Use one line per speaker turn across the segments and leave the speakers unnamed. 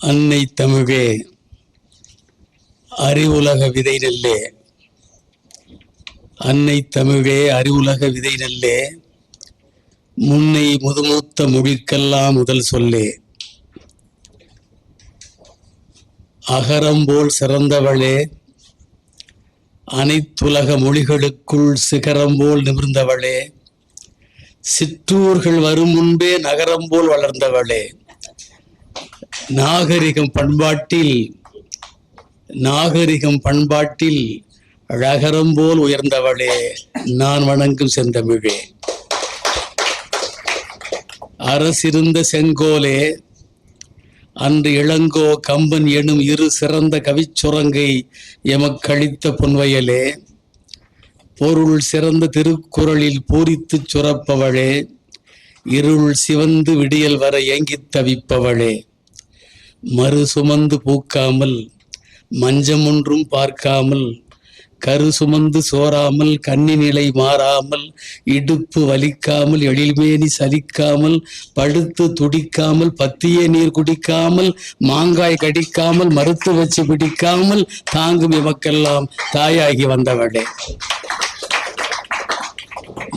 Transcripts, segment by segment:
அன்னை தமிழே அறிவுலக விதை நெல்லே அன்னை தமிழே அறிவுலக விதை நெல்லே முன்னை முதுமூத்த மொழிக்கெல்லாம் முதல் சொல்லே. அகரம்போல் சிறந்தவளே. அனைத்துலக மொழிகளுக்குள் சிகரம்போல் நிமிர்ந்தவளே. சிற்றூர்கள் வரும் முன்பே நகரம் போல் வளர்ந்தவளே. நாகரிகம் பண்பாட்டில் நாகரிகம் பண்பாட்டில் அழகரம் போல் உயர்ந்தவளே நான் வணங்கும் செந்தமிழே. அரசிருந்த செங்கோலே அன்று இளங்கோ கம்பன் எனும் இரு சிறந்த கவிச்சுரங்கை எமக்களித்த பொன்வயலே பொருள் சிறந்த திருக்குறளில் பூரித்துச் சுரப்பவளே இருள் சிவந்து விடியல் வர ஏங்கித் தவிப்பவளே. மறு சுமந்து பூக்காமல் மஞ்சம் ஒன்றும் பார்க்காமல் கரு சுமந்து சோராமல் கண்ணின் நிலை மாறாமல் இடுப்பு வலிக்காமல் எழில்மேனி சலிக்காமல் படுத்து துடிக்காமல் பத்திய நீர் குடிக்காமல் மாங்காய் கடிக்காமல் மறுத்து வச்சு பிடிக்காமல் தாங்கும் இவக்கெல்லாம் தாயாகி வந்தவளே.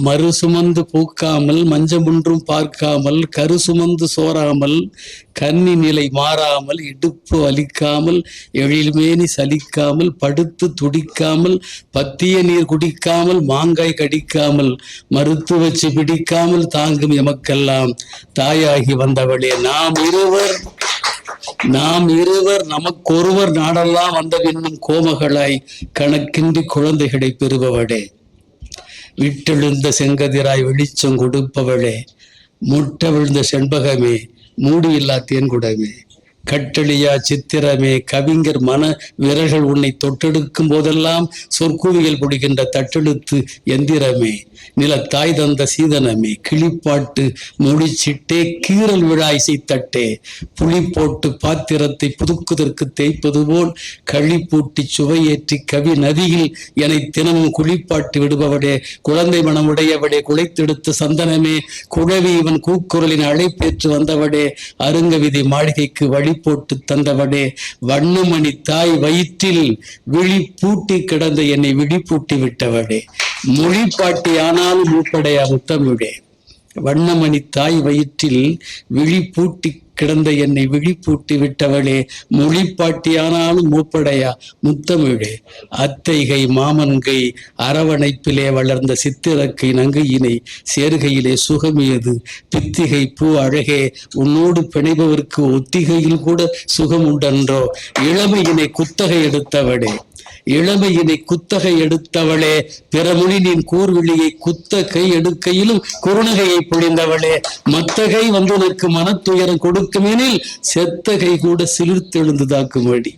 மறு சுமந்து பூக்காமல் மஞ்சமுன்றும் பார்க்காமல் கரு சுமந்து சோராமல் கன்னி நிலை மாறாமல் இடுப்பு அலிக்காமல் எழில்மேனி சலிக்காமல் படுத்து துடிக்காமல் பத்திய நீர் குடிக்காமல் மாங்காய் கடிக்காமல் மறுத்து வச்சு பிடிக்காமல் தாங்கும் எமக்கெல்லாம் தாயாகி வந்தவளே நாம் இருவர் நாம் இருவர் நமக்கொருவர் நாடெல்லாம் வந்த பின்னும் கோமகளாய் கணக்கின்றி குழந்தைகளை பெறுபவளே. விட்டெழுந்த செங்கதிராய் வெளிச்சம் கொடுப்பவளே முட்ட விழுந்த செண்பகமே மூடியில்லா தேன்குடமே கட்டளியா சித்திரமே கவிஞர் மன விரல்கள் உன்னை தொட்டெடுக்கும் போதெல்லாம் சொற்குவியல் பிடிக்கின்ற தட்டெழுத்து எந்திரமே. நில தாய் தந்த சீதனமே கிளிப்பாட்டு முடிச்சிட்டே கீறல் விழா இசைத்தட்டே. புளி போட்டு பாத்திரத்தை புதுக்குதற்கு தேய்ப்பது போல் களி பூட்டி சுவையேற்றி கவி நதியில் என்னை தினமும் குளிப்பாட்டி விடுபவடே குழந்தை மனம் உடையவடே குலைத்தெடுத்த சந்தனமே குழவி இவன் கூக்குரலின் அழைப்பேற்று வந்தவடே அருங்கவிதி மாளிகைக்கு வழி போட்டு தந்தவடே வண்ணமணி தாய் வயிற்றில் விழி பூட்டி கிடந்த என்னை விழி பூட்டி விட்டவடே மொழி பாட்டி ஆனாலும் மூப்படையா முத்தமிழே வண்ணமணி தாய் வயிற்றில் விழி பூட்டி கிடந்த என்னை விழிப்பூட்டி விட்டவளே மொழிப்பாட்டியானாலும் மூப்படையா முத்தமிழே. அத்தைகை மாமன்கை அரவணைப்பிலே வளர்ந்த சித்திரக்கை நங்கையினை சேர்கையிலே சுகமியது. பித்திகை பூ அழகே உன்னோடு பிணைபவர்க்கு ஒத்திகையில் கூட சுகம் உண்டன்றோ இளமையினை குத்தகை எடுத்தவளே. இளமையினை குத்தகை எடுத்தவளே பிறமொழி நின் கூர்விழியை குத்த கை எடுக்கையிலும் குறுநகையை பொழிந்தவளே. மத்தகை வந்து உனக்கு மனத்துயரம் கொடுக்குமெனில் செத்தகை கூட சிலிர்த்தெழுந்து தாக்கும்படி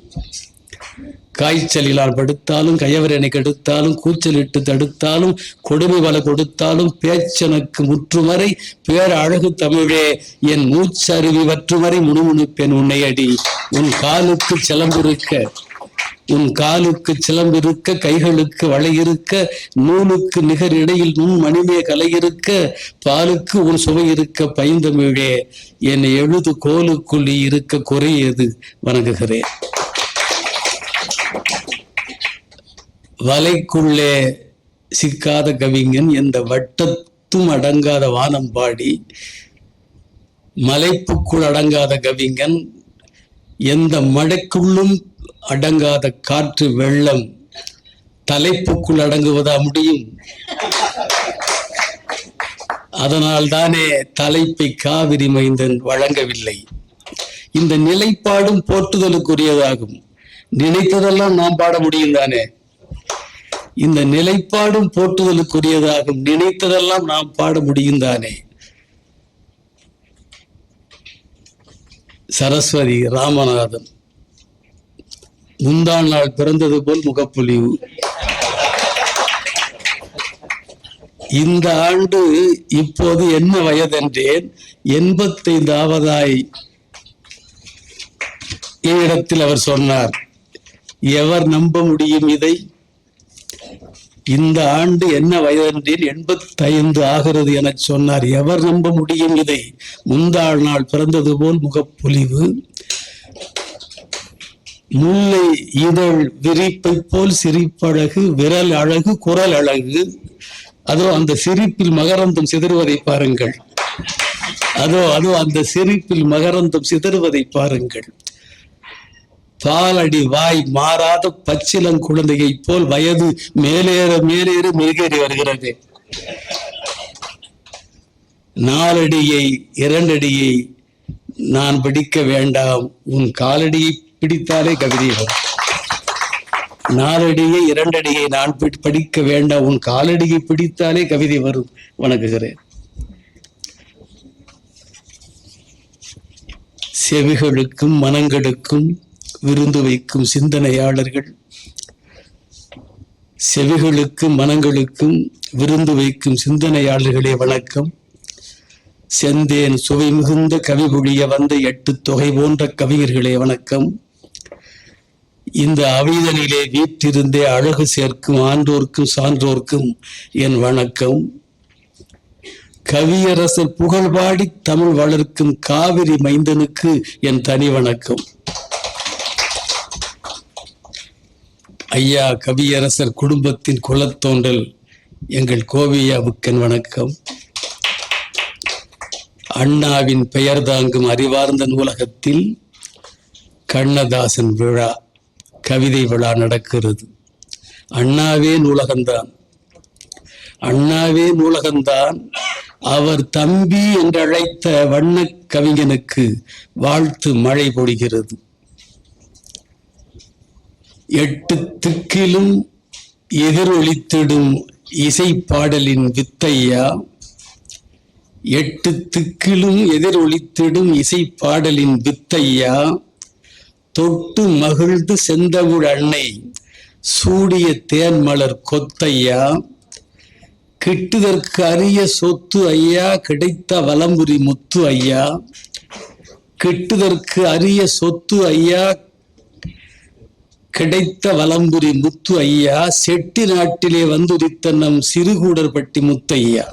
காய்ச்சலிலால் படுத்தாலும் கயவரனை கெடுத்தாலும் கூச்சலிட்டு தடுத்தாலும் கொடுமை வள கொடுத்தாலும் பேச்சனுக்கு முற்றுமறை பேர் அழகு தமிழே என் மூச்சருவி வற்றுமறை முணுமுணுப்பேன் உன்னையடி உன் காலுக்கு சிலம்பிருக்க உன் காலுக்கு சிலம்பிருக்க கைகளுக்கு வளை இருக்க நூலுக்கு நிகர் இடையில் நுண் மணிமே கலை இருக்க பாலுக்கு உன் சுவை இருக்க பைந்தமிழே என் எழுது கோலுக்குள் இருக்க குறையது வணங்குகிறேன். வலைக்குள்ளே சிக்காத கவிஞன் எந்த வட்டத்தும் அடங்காத வானம் பாடி மலைப்புக்குள் அடங்காத கவிஞன் எந்த மழைக்குள்ளும் அடங்காத காற்று வெள்ளம் தலைப்புக்குள் அடங்குவதா முடியும்? அதனால் தானே தலைப்பை காவிரி மைந்தன் வழங்கவில்லை. இந்த நிலைப்பாடும் போற்றுதலுக்குரியதாகும். நினைத்ததெல்லாம் நாம் பாட முடியும் தானே? இந்த நிலைப்பாடும் போற்றுதலுக்குரியதாகும். நினைத்ததெல்லாம் நாம் பாட முடியும் தானே? சரஸ்வதி ராமநாதன். முந்தாள் நாள் பிறந்தது போல் முகப்பொலிவு. இந்த ஆண்டு இப்போது என்ன வயதென்றேன். எண்பத்தைந்தாவதாய் என்னிடத்தில் அவர் சொன்னார். எவர் நம்ப முடியும் இதை? இந்த ஆண்டு என்ன வயதென்றேன். எண்பத்தைந்து ஆகிறது என சொன்னார். எவர் நம்ப முடியும் இதை? முந்தாள் நாள் பிறந்தது போல் முகப்பொலிவு. முல்லை இதழ் விரிப்பை போல் சிரிப்பழகு விரல் அழகு குரல் அழகு. அதோ அந்த சிரிப்பில் மகரந்தம் சிதறுவதை பாருங்கள். அதோ அதோ அந்த சிரிப்பில் மகரந்தம் சிதறுவதை பாருங்கள். பாலடி வாய் மாறாத பச்சிலங் குழந்தையை போல் வயது மேலேற மேலேற மெருகேறி வருகிறது. நாலடியை இரண்டடியை நான் பிடிக்க வேண்டாம். உன் காலடியை பிடித்தாலே கவிதை. வரும் நாலடியை இரண்டடியை நான் படிக்க வேண்டாம். உன் காலடியை பிடித்தாலே கவிதை வரும் வணங்குகிறேன். செவிகளுக்கும் மனங்களுக்கும் விருந்து வைக்கும் சிந்தனையாளர்கள் செவிகளுக்கும் மனங்களுக்கும் விருந்து வைக்கும் சிந்தனையாளர்களே வணக்கம். செந்தேன் சுவை மிகுந்த கவி புழிய வந்த எட்டு தொகை போன்ற கவிஞர்களே வணக்கம். இந்த அவிதனிலே வீற்றிருந்தே அழகு சேர்க்கும் ஆன்றோர்க்கும் சான்றோர்க்கும் என் வணக்கம். கவியரசர் புகழ் பாடி தமிழ் வளர்க்கும் காவிரி மைந்தனுக்கு என் தனி வணக்கம். ஐயா கவியரசர் குடும்பத்தின் குலத்தோன்றல் எங்கள் கோவியாவுக்கு என் வணக்கம். அண்ணாவின் பெயர் தாங்கும் அறிவார்ந்த நூலகத்தில் கண்ணதாசன் விழா. கவிதை விழா நடக்கிறது. அண்ணாவே நூலகம்தான் அண்ணாவே நூலகம்தான் அவர் தம்பி என்றழைத்த வண்ணக் கவிஞனுக்கு வாழ்த்து மழை பொழிகிறது. எட்டு திக்கிலும் எதிரொலித்திடும் இசை பாடலின் வித்தையா? எட்டு திக்கிலும் எதிரொலித்திடும் இசை பாடலின் வித்தையா? தொட்டு மகிழ்ந்து செந்தமிழ் அன்னை சூடிய தேன்மலர் கொத்தையா கிட்டுதற்கு அரிய சொத்து ஐயா கிடைத்த வலம்புரி முத்து ஐயா கிட்டுதற்கு அரிய சொத்து ஐயா கிடைத்த வலம்புரி முத்து ஐயா செட்டி நாட்டிலே வந்துரித்த நம் சிறுகூடர்பட்டி முத்தையா.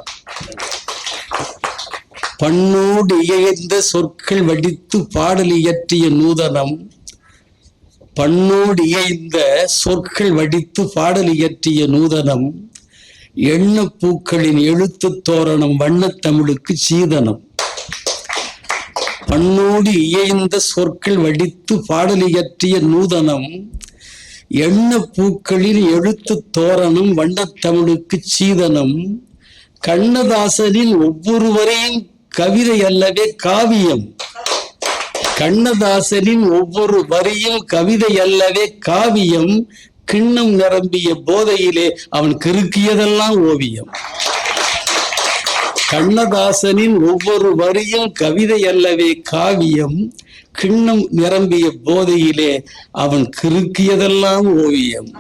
பண்ணோடு இயந்த சொற்கள் வடித்து பாடல் இயற்றிய நூதனம் பண்ணோடு இயைந்த சொற்கள் வடித்து பாடல் இயற்றிய நூதனம் எண்ண பூக்களின் எழுத்துத் தோரணம் வண்ணத்தமிழுக்கு சீதனம். பண்ணோடு இயைந்த சொற்கள் வடித்து பாடல் இயற்றிய நூதனம் எண்ணப் பூக்களின் எழுத்துத் தோரணம் வண்ணத் தமிழுக்கு சீதனம். கண்ணதாசனின் ஒவ்வொருவரையும் கவிதை அல்லவே காவியம். கண்ணதாசனின் ஒவ்வொரு வரியும் கவிதை அல்லவே காவியம். கிண்ணம் நிரம்பிய போதையிலே அவன் கிறுக்கியதெல்லாம் ஓவியம். கண்ணதாசனின் ஒவ்வொரு வரியும் கவிதை அல்லவே காவியம். கிண்ணம் நிரம்பிய போதையிலே அவன் கிறுக்கியதெல்லாம் ஓவியம்.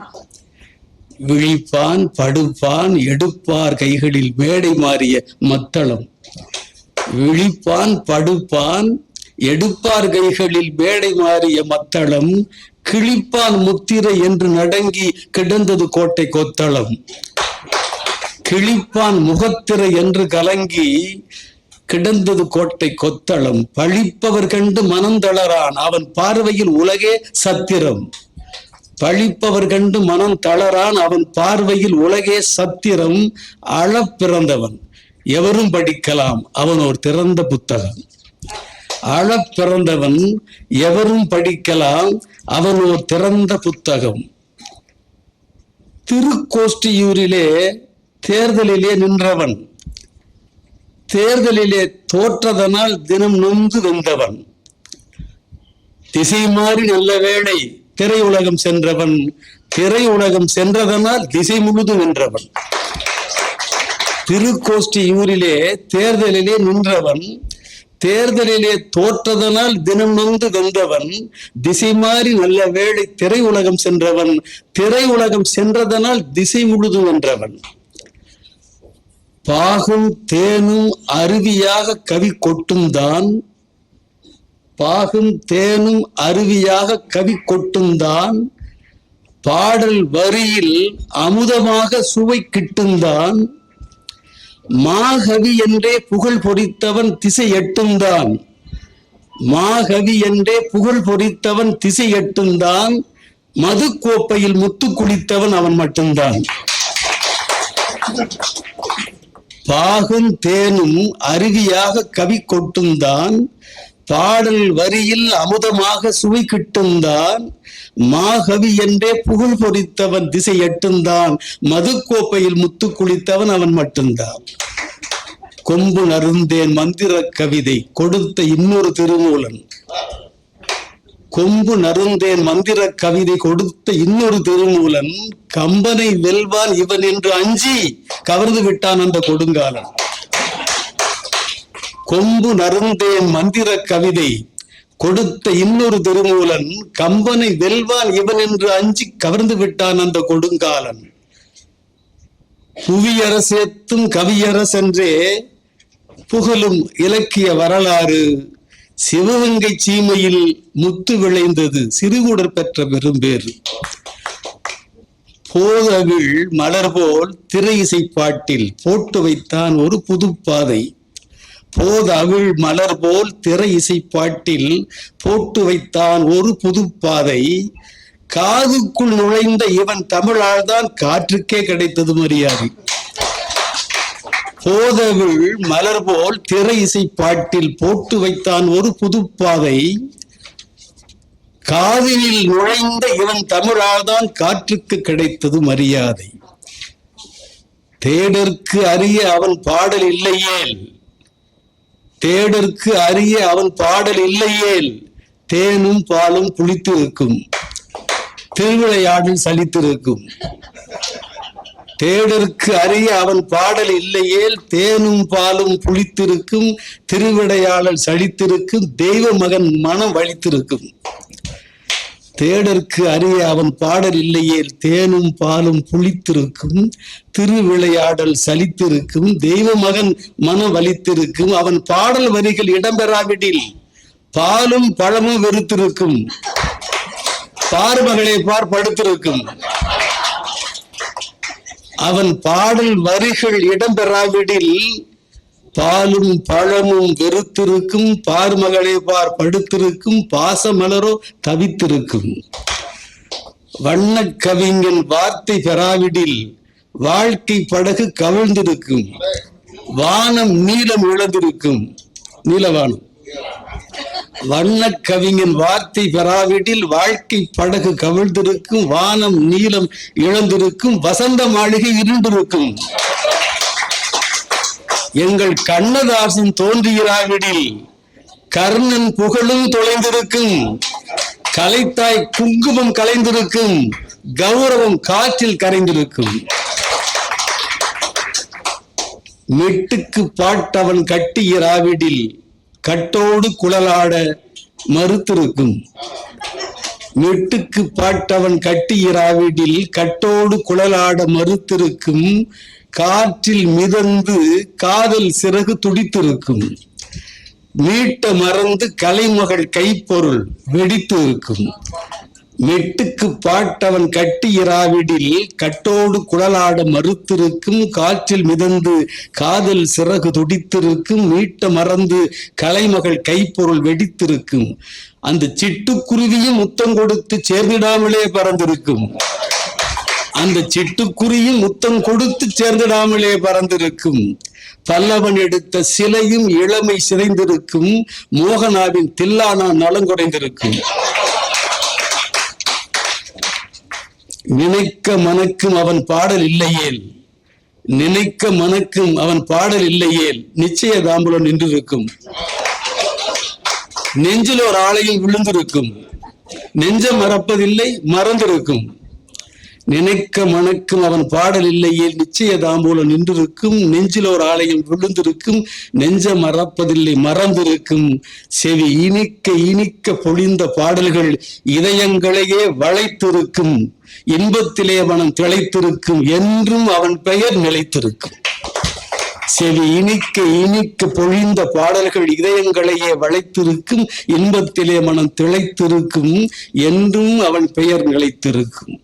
விழிப்பான் படுப்பான் எடுப்பார் கைகளில் மேடை மாறிய மத்தளம். விழிப்பான் படுப்பான் எடுப்பார் கைகளில் வேடை மாறிய மத்தளம் கிழிப்பான் முத்திரை என்று நடங்கி கிடந்தது கோட்டை கொத்தளம். கிழிப்பான் முகத்திரை என்று கலங்கி கிடந்தது கோட்டை கொத்தளம். பழிப்பவர் கண்டு மனந்தளரான் அவன் பார்வையில் உலகே சத்திரம். பழிப்பவர் கண்டு மனம் தளரான் அவன் பார்வையில் உலகே சத்திரம். அழப்பிறந்தவன் எவரும் படிக்கலாம் அவன் ஒரு திறந்த புத்தகம். அளப் பிறந்தவன் எவரும் படிக்கலாம் அவன் ஒரு திறந்த புத்தகம். திருக்கோஷ்டியூரிலே தேர்தலிலே நின்றவன். தேர்தலிலே தோற்றதனால் தினம் நொந்து வென்றவன். திசை மாறி நல்ல வேளை திரையுலகம் சென்றவன். திரையுலகம் சென்றதனால் திசை முழுதும் வென்றவன். திருக்கோஷ்டியூரிலே தேர்தலிலே நின்றவன். தேர்தலிலே தோற்றதனால் தினம் நொந்து வெந்தவன் திசை மாறி நல்ல வேளை திரையுலகம் சென்றவன் திரை உலகம் சென்றதனால் திசை முழுதும் வென்றவன். பாகும் தேனும் அருவியாக கவி கொட்டும் தான் பாகும் தேனும் அருவியாக கவி கொட்டும் தான் பாடல் வரியில் அமுதமாக சுவை கிட்டுந்தான் மாகவி என்றே புகழ் பொறித்தவன் திசை எட்டும்தான். மாகவி என்றே புகழ் பொறித்தவன் திசை எட்டுந்தான் மது கோப்பையில் முத்து குடித்தவன் அவன் மட்டும்தான். பாகும் தேனும் அருவியாக கவி கொட்டுந்தான் பாடல் வரியில் அமுதமாக சுவை கிட்டுந்தான் மாகவி என்றே புகழ் பொறித்தவன் திசை எட்டுந்தான் மதுக்கோப்பையில் முத்து குளித்தவன் அவன் மட்டும்தான். கொம்பு நருந்தேன் மந்திர கவிதை கொடுத்த இன்னொரு திருமூலன். கொம்பு நருந்தேன் மந்திர கவிதை கொடுத்த இன்னொரு திருமூலன். கம்பனை வெல்வான் இவன் என்று அஞ்சி கவர்ந்து விட்டான் அந்த கொடுங்காலன். கொம்பு நருந்தேன் மந்திர கவிதை. கொடுத்த இன்னொரு திருமூலன் கம்பனை வெல்வான் இவன் என்று அஞ்சி கவர்ந்து விட்டான் அந்த கொடுங்காலன். புவியரசேத்தும் கவியரசென்றே புகழும் இலக்கிய வரலாறு. சிவகங்கை சீமையில் முத்து விளைந்தது சிறுகுடர் பெற்ற பெரும்பேறு போதவிழ் மலர் போல் திரை இசை பாட்டில் போட்டு வைத்தான் ஒரு புதுப்பாதை. போதவிழ் மலர் போல் திரை இசைப்பாட்டில் போட்டு வைத்தான் ஒரு புதுப்பாதை. காதுக்குள் நுழைந்த இவன் தமிழால் தான் காற்றுக்கே கிடைத்தது மரியாதை. போதவிழ் மலர் போல் திரை இசைப்பாட்டில் போட்டு வைத்தான் ஒரு புதுப்பாதை. காதலில் நுழைந்த இவன் தமிழால்தான் காற்றுக்கு கிடைத்தது மரியாதை. தேடற்கு அறிய அவன் பாடல் இல்லையேல் தேடற்கு அறிய அவன் பாடல் இல்லையேல் தேனும் பாலும் புளித்திருக்கும். திருவிளையாடல் சலித்திருக்கும். தேடற்கு அறிய அவன் பாடல் இல்லையேல் தேனும் பாலும் புளித்திருக்கும். திருவிடையாளல் சலித்திருக்கும். தெய்வ மகன் மனம் வலித்திருக்கும். தேடற்கு அறிய அவன் பாடல் இல்லையே. தேனும் பாலும் புளித்திருக்கும். திருவிளையாடல் சலித்திருக்கும். தெய்வ மகன் மனம் வலித்திருக்கும் அவன் பாடல் வரிகள் இடம்பெறாவிடில் பாலும் பழமும் வெறுத்திருக்கும். பார்மகளை பார் படுத்திருக்கும். அவன் பாடல் வரிகள் இடம்பெறாவிடில் பாலும் பழமும் வெறுத்திருக்கும் பார்மகளே பார் படுத்திருக்கும் பாசமலரோ தவித்திருக்கும். வண்ணக் கவிஞன் வார்த்தை பெறாவிடில் வாழ்க்கை படகு கவிழ்ந்திருக்கும். வானம் நீளம் இழந்திருக்கும். நீலவானம். வண்ணக் கவிஞன் வார்த்தை பெறாவிடில் வாழ்க்கை படகு கவிழ்ந்திருக்கும் வானம் நீளம் இழந்திருக்கும் வசந்த மாளிகை இருண்டிருக்கும் எங்கள் கண்ணதாசன் தோன்றுகிறாவிடில் கர்ணன் புகழும் தொலைந்திருக்கும் கலைத்தாய் குங்குமம் கலைந்திருக்கும் கௌரவம் காற்றில் கரைந்திருக்கும். மெட்டுக்கு பாட்டவன் கட்டுகிறாவிடில் கட்டோடு குழலாட மறுத்திருக்கும். மெட்டுக்கு பாட்டவன் கட்டியிராவிடில் கட்டோடு குழலாட மறுத்திருக்கும் காற்றில் மிதந்து காதல் சிறகு துடித்திருக்கும். நீட்ட மறந்து கலைமகள் கைப்பொருள் வெடித்து இருக்கும் மெட்டுக்கு பாட்டவன் கட்டி இராவிடில் கட்டோடு குழலாட மறுத்திருக்கும். காற்றில் மிதந்து காதல் சிறகு துடித்திருக்கும். மீட்ட மறந்து கலைமகள் கைப்பொருள் வெடித்திருக்கும். அந்த சிட்டுக்குருவியும் முத்தம் கொடுத்து சேர்ந்திடாமலே பறந்திருக்கும். அந்த சிட்டுக்குருவி முத்தம் கொடுத்து சேர்ந்திடாமலே பறந்திருக்கும். பல்லவன் எடுத்த சிலையும் இளமை சிதைந்திருக்கும். மோகனாவின் தில்லானா நலங்குறைந்திருக்கும் நினைக்க மனக்கும் அவன் பாடல் இல்லையேல். நினைக்க மனக்கும் அவன் பாடல் இல்லையேல். நிச்சய தாம்பலம் நின்றிருக்கும். நெஞ்சில் ஒரு ஆலையில் விழுந்திருக்கும். நெஞ்சம் மறப்பதில்லை மறந்திருக்கும். நினைக்க மணக்கும் அவன் பாடல் இல்லையே. நிச்சய தாம்பூலம் நின்றிருக்கும். நெஞ்சில் ஒரு ஆலயம் விழுந்திருக்கும். நெஞ்ச மறப்பதில்லை மறந்திருக்கும். செவி இனிக்க இனிக்க பொழிந்த பாடல்கள் இதயங்களையே வளைத்திருக்கும். இன்பத்திலே மனம் திளைத்திருக்கும். என்றும் அவன் பெயர் நிலைத்திருக்கும். செவி இனிக்க இனிக்க பொழிந்த பாடல்கள் இதயங்களையே வளைத்திருக்கும். இன்பத்திலே மனம் திளைத்திருக்கும். என்றும் அவன் பெயர் நிலைத்திருக்கும்.